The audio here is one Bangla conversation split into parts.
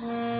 Mm.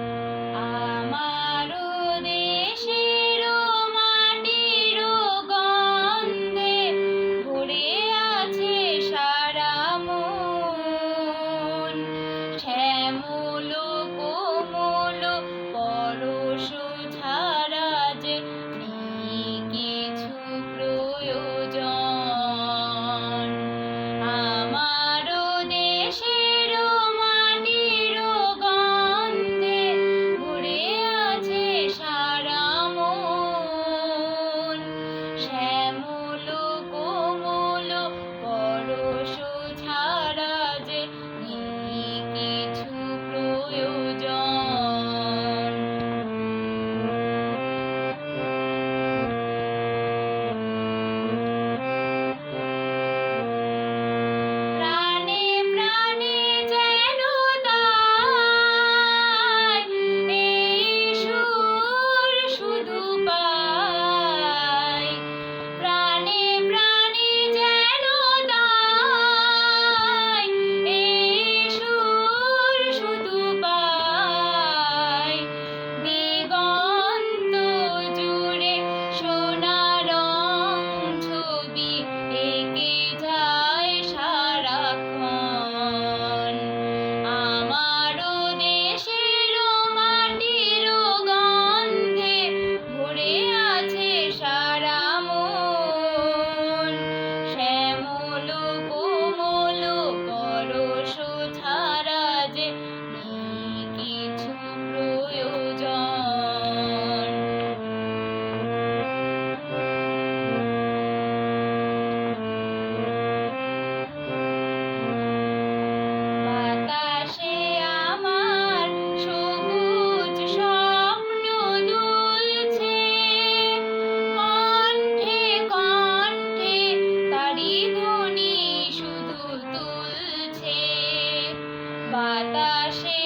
বাতাসে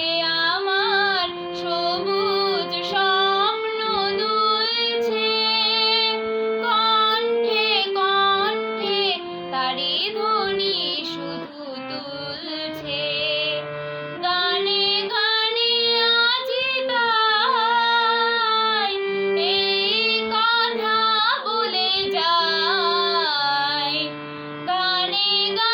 আমার সবুজ স্বপ্ন দুলছে। কণ্ঠে কণ্ঠে তারি ধ্বনি শুধু তুলছে। গানে গানে আজি তাই এই কথা বলে যায়। গানে গানে